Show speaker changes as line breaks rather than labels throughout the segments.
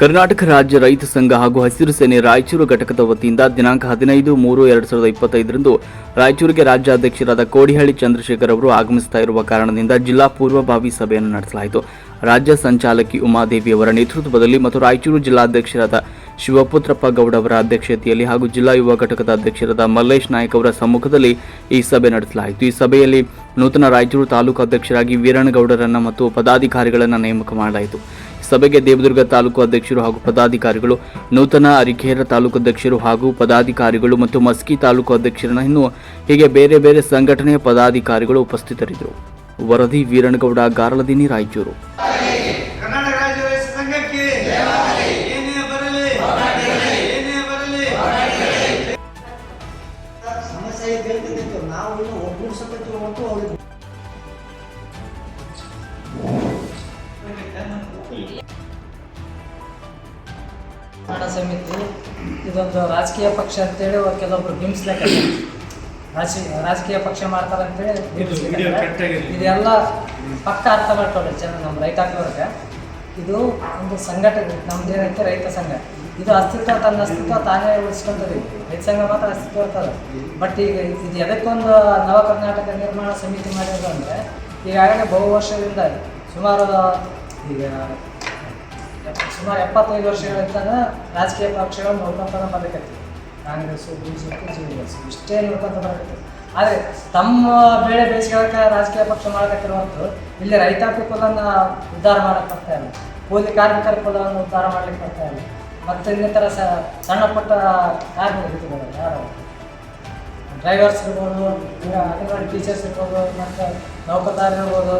ಕರ್ನಾಟಕ ರಾಜ್ಯ ರೈತ ಸಂಘ ಹಾಗೂ ಹಸಿರು ಸೇನೆ ರಾಯಚೂರು ಘಟಕದ ವತಿಯಿಂದ ದಿನಾಂಕ ಹದಿನೈದು ಮೂರು ಎರಡು ಸಾವಿರದ ಇಪ್ಪತ್ತೈದರಂದು ರಾಯಚೂರಿಗೆ ರಾಜ್ಯಾಧ್ಯಕ್ಷರಾದ ಕೋಡಿಹಳ್ಳಿ ಚಂದ್ರಶೇಖರ್ ಅವರು ಆಗಮಿಸ್ತಾ ಇರುವ ಕಾರಣದಿಂದ ಜಿಲ್ಲಾ ಪೂರ್ವಭಾವಿ ಸಭೆಯನ್ನು ನಡೆಸಲಾಯಿತು. ರಾಜ್ಯ ಸಂಚಾಲಕಿ ಉಮಾದೇವಿ ಅವರ ನೇತೃತ್ವದಲ್ಲಿ ಮತ್ತು ರಾಯಚೂರು ಜಿಲ್ಲಾಧ್ಯಕ್ಷರಾದ ಶಿವಪುತ್ರಪ್ಪ ಗೌಡ ಅವರ ಅಧ್ಯಕ್ಷತೆಯಲ್ಲಿ ಹಾಗೂ ಜಿಲ್ಲಾ ಯುವ ಘಟಕದ ಅಧ್ಯಕ್ಷರಾದ ಮಲ್ಲೇಶ್ ನಾಯಕ್ ಅವರ ಸಮ್ಮುಖದಲ್ಲಿ ಈ ಸಭೆ ನಡೆಸಲಾಯಿತು. ಈ ಸಭೆಯಲ್ಲಿ ನೂತನ ರಾಯಚೂರು ತಾಲೂಕು ಅಧ್ಯಕ್ಷರಾಗಿ ವೀರಣ್ಣಗೌಡರನ್ನ ಮತ್ತು ಪದಾಧಿಕಾರಿಗಳನ್ನು ನೇಮಕ ಮಾಡಲಾಯಿತು. ಸಭೆಗೆ ದೇವದುರ್ಗ ತಾಲೂಕು ಅಧ್ಯಕ್ಷರು ಹಾಗೂ ಪದಾಧಿಕಾರಿಗಳು ನೂತನ ಅರಿಕೇರ ತಾಲೂಕು ಅಧ್ಯಕ್ಷರು ಹಾಗೂ ಪದಾಧಿಕಾರಿಗಳು ಮತ್ತು ಮಸ್ಕಿ ತಾಲೂಕು ಅಧ್ಯಕ್ಷರನ್ನು ಇನ್ನು ಹೀಗೆ ಬೇರೆ ಬೇರೆ ಸಂಘಟನೆಯ ಪದಾಧಿಕಾರಿಗಳು ಉಪಸ್ಥಿತರಿದ್ದರು. ವರದಿ ವೀರಣಗೌಡ ಗಾರಲದಿನಿ ರಾಯಚೂರು.
ಸಮಸ್ಯೆ ನಾವು ಇನ್ನು ಅವ್ರಿಗೆ
ಸಮಿತಿ, ಇದೊಂದು ರಾಜಕೀಯ ಪಕ್ಷ ಅಂತೇಳಿ ಅವ್ರು ಕೆಲವೊಬ್ರು ಬಿಂಬಿಸ್ಲಕ್ಕ ರಾಜಕೀಯ ರಾಜಕೀಯ ಪಕ್ಷ ಮಾಡ್ತಾರೆ ಅಂತೇಳಿ ಬಿಂಬಿಸ್ಲಿಕ್ಕೆ ಇದೆಲ್ಲ ಪಕ್ಕ ಅರ್ಥ ಮಾಡ್ಕೊಳ್ಳಿ ಜನ ನಮ್ಮ ಹಾಕೋರ್ಗೆ ಇದು ಒಂದು ಸಂಘಟನೆ, ನಮ್ದು ಏನೈತೆ ರೈತ ಸಂಘ. ಇದು ಅಸ್ತಿತ್ವ ತನ್ನ ಅಸ್ತಿತ್ವ ತಾನೇ ಉಳಿಸ್ಕೊಂತದೆ. ರೈತ ಸಂಘ ಮಾತ್ರ ಅಸ್ತಿತ್ವ ಇರ್ತದೆ. ಬಟ್ ಈಗ ಇದು ಎದಕ್ಕೊಂದು ನವ ಕರ್ನಾಟಕ ನಿರ್ಮಾಣ ಸಮಿತಿ ಮಾಡಿರೋದು ಅಂದರೆ, ಈಗಾಗಲೇ ಬಹು ವರ್ಷದಿಂದ ಸುಮಾರು ಈಗ ಸುಮಾರು ಎಪ್ಪತ್ತೈದು ವರ್ಷಗಳಿಂದ ರಾಜಕೀಯ ಪಕ್ಷಗಳು ನೋಡ್ಕೊಂತಾನೆ ಬರಕತ್ತಿ Congress B J D S ಇಷ್ಟೇ ನೋಡ್ಕೊಂತ ಬರಬೇಕು ಆದರೆ ತಮ್ಮ ಬೇಳೆ ಬೇಯಿಸ್ಕೊಳ್ಳೋಕೆ ರಾಜಕೀಯ ಪಕ್ಷ ಮಾಡಕತ್ತಿರುವಂಥದ್ದು ಇಲ್ಲಿ ರೈತಾಪಿ ಕುಲನ ಉದ್ಧಾರ ಮಾಡಕ್ಕೆ ಬರ್ತಾ ಇಲ್ಲ. ಕೂಲಿ ಕಾರ್ಮಿಕರ ಕುಲವನ್ನು ಉದ್ಧಾರ ಮಾಡ್ಲಿಕ್ಕೆ ಬರ್ತಾ ಇಲ್ಲ. ಮತ್ತು ಇನ್ನಿತರ ಸ ಸಣ್ಣ ಪುಟ್ಟ ಕಾರ್ಮಿಕರು ಯಾರು? ಡ್ರೈವರ್ಸ್ ಇರ್ಬೋದು ಅಂಗನವಾಡಿ ಟೀಚರ್ಸ್ ಇರ್ಬೋದು, ಮತ್ತು ನೌಕರದಾರ ಇರ್ಬೋದು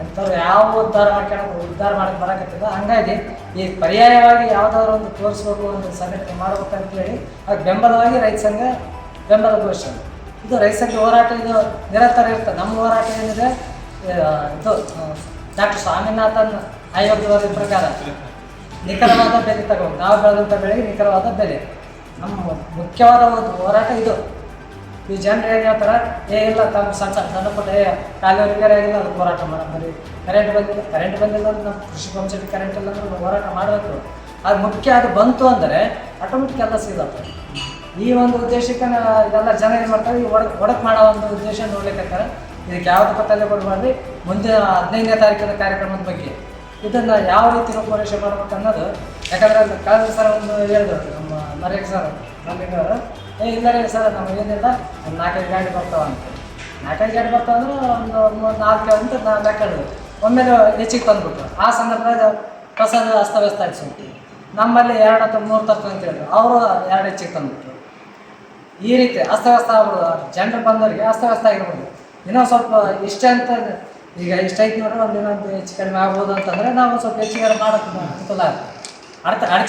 ಅಂಥವ್ರು ಯಾವ ಉದ್ಧಾರ ಮಾಡ್ಕೊಂಡು ಉದ್ಧಾರ ಮಾಡಕ್ಕೆ ಬರಕತ್ತದ? ಹಂಗಾಗಿ ಈ ಪರ್ಯಾಯವಾಗಿ ಯಾವುದಾದ್ರು ಒಂದು ತೋರಿಸ್ಬೇಕು ಒಂದು ಸಂಘಟನೆ ಮಾಡ್ಬೇಕು ಅಂತೇಳಿ ಅದಕ್ಕೆ ಬೆಂಬಲವಾಗಿ ರೈತ ಸಂಘ ಬೆಂಬಲ ಘೋಷಣೆ. ಇದು ರೈತ ಸಂಘ ಹೋರಾಟ, ಇದು ನಿರಂತರ ಇರ್ತದೆ. ನಮ್ಮ ಹೋರಾಟ ಏನಿದೆ ಇದು ಡಾಕ್ಟರ್ ಸ್ವಾಮಿನಾಥನ್ ಆಯೋಗದ ಪ್ರಕಾರ ನಿಖರವಾದ ಬೆಲೆ ತಗೋ ನಾವು ಬೆಳೆದಂಥ ಬೆಳೆಗೆ ನಿಖರವಾದ ಬೆಲೆ. ನಮ್ಮ ಮುಖ್ಯವಾದ ಒಂದು ಹೋರಾಟ ಇದು. ಈ ಜನರು ಏನು ಹೇಳ್ತಾರೆ, ಏ, ಇಲ್ಲ ತಮ್ಮ ಸಣ್ಣ ಸಣ್ಣ ಸಣ್ಣ ಪುಟ್ಟ, ಏ ರಿಪೇರಿ ಆಗಿಲ್ಲ, ಅದು ಹೋರಾಟ ಬರೀ ಕರೆಂಟ್ ಬಂದಿಲ್ಲ ಕರೆಂಟ್ ಬಂದಿಲ್ಲ ಅಂದ್ರೆ ನಮ್ಮ ಕೃಷಿ ಪಂಚಾಯತ್ ಕರೆಂಟ್ ಇಲ್ಲ ಅಂದ್ರೆ ಹೋರಾಟ ಮಾಡಬೇಕು. ಅದು ಮುಖ್ಯ ಅದು ಬಂತು ಅಂದರೆ ಆಟೋಮೆಟಿಕ್ ಎಲ್ಲ ಸಿಗುತ್ತೆ ಈ ಒಂದು ಉದ್ದೇಶಕ್ಕೆ ಇದೆಲ್ಲ ಜನ ಏನು ಮಾಡ್ತಾರೆ, ಈ ಒಡಕ್ ಒಡಕ್ ಮಾಡೋ ಒಂದು ಉದ್ದೇಶ ನೋಡ್ಲಿಕ್ಕೆ ಇದಕ್ಕೆ ಯಾವ್ದು ಪತ್ತಲ್ಲೇ ಕೊಡಬಾರ್ದು. ಮುಂದಿನ ಹದಿನೈದನೇ ತಾರೀಕಿನ ಕಾರ್ಯಕ್ರಮದ ಬಗ್ಗೆ. ಇದನ್ನು ಯಾವ ರೀತಿ ರೂಪುರೇಷೆ ಮಾಡ್ಬೇಕು ಅನ್ನೋದು ಯಾಕಂದ್ರೆ ಕಳೆದ ಸರ್ ಒಂದು ಹೇಳಿದ್ರು, ನಮ್ಮ ನರೇಗ್ ಸರ್ ನಮಗವರು ಏ ಇಲ್ಲ ರೀ ಸರ್ ಒಂದು ನಾಲ್ಕೈದು ಗಾಡಿ ಬರ್ತಾವ ಅಂತ. ನಾಲ್ಕೈದು ಗಾಡಿ ಬರ್ತಾವ ಅಂದ್ರೆ ಒಂದು ಮೂರು ನಾಲ್ಕು ಅಂತ ನಾವು ಲೆಕ್ಕ ಹೆಚ್ಚಿಗೆ ತಂದುಬಿಟ್ರು. ಆ ಸಂದರ್ಭದಾಗ ಪ್ರಸಾದ ಅಸ್ತವ್ಯಸ್ತ ಆಯ್ತು ನಮ್ಮಲ್ಲಿ ಎರಡು ಅಥವಾ ಮೂರು ತತ್ವ ಅಂತ ಹೇಳಿದ್ರು. ಅವರು ಎರಡು ಹೆಚ್ಚಿಗೆ ತಂದುಬಿಟ್ರು. ಈ ರೀತಿ ಅಸ್ತವ್ಯಸ್ತ ಆಗ್ಬಿಡೋದು. ಜನರು ಬಂದವರಿಗೆ ಅಸ್ತವ್ಯಸ್ತ ಆಗಿರ್ಬೋದು. ಇನ್ನೂ ಸ್ವಲ್ಪ ಇಷ್ಟ ಅಂತ ಈಗ ಇಷ್ಟ ಐತಿ ನೋಡ್ರಿ, ಒಂದು ಇನ್ನೊಂದು ಹೆಚ್ಚು ಕಡಿಮೆ ಆಗ್ಬೋದು ಅಂತಂದ್ರೆ ನಾವು ಸ್ವಲ್ಪ ಹೆಚ್ಚಿಗೆ ಮಾಡೋದು ಅನುಕೂಲ ಅರ್ಥ ಅಡಚಣೆ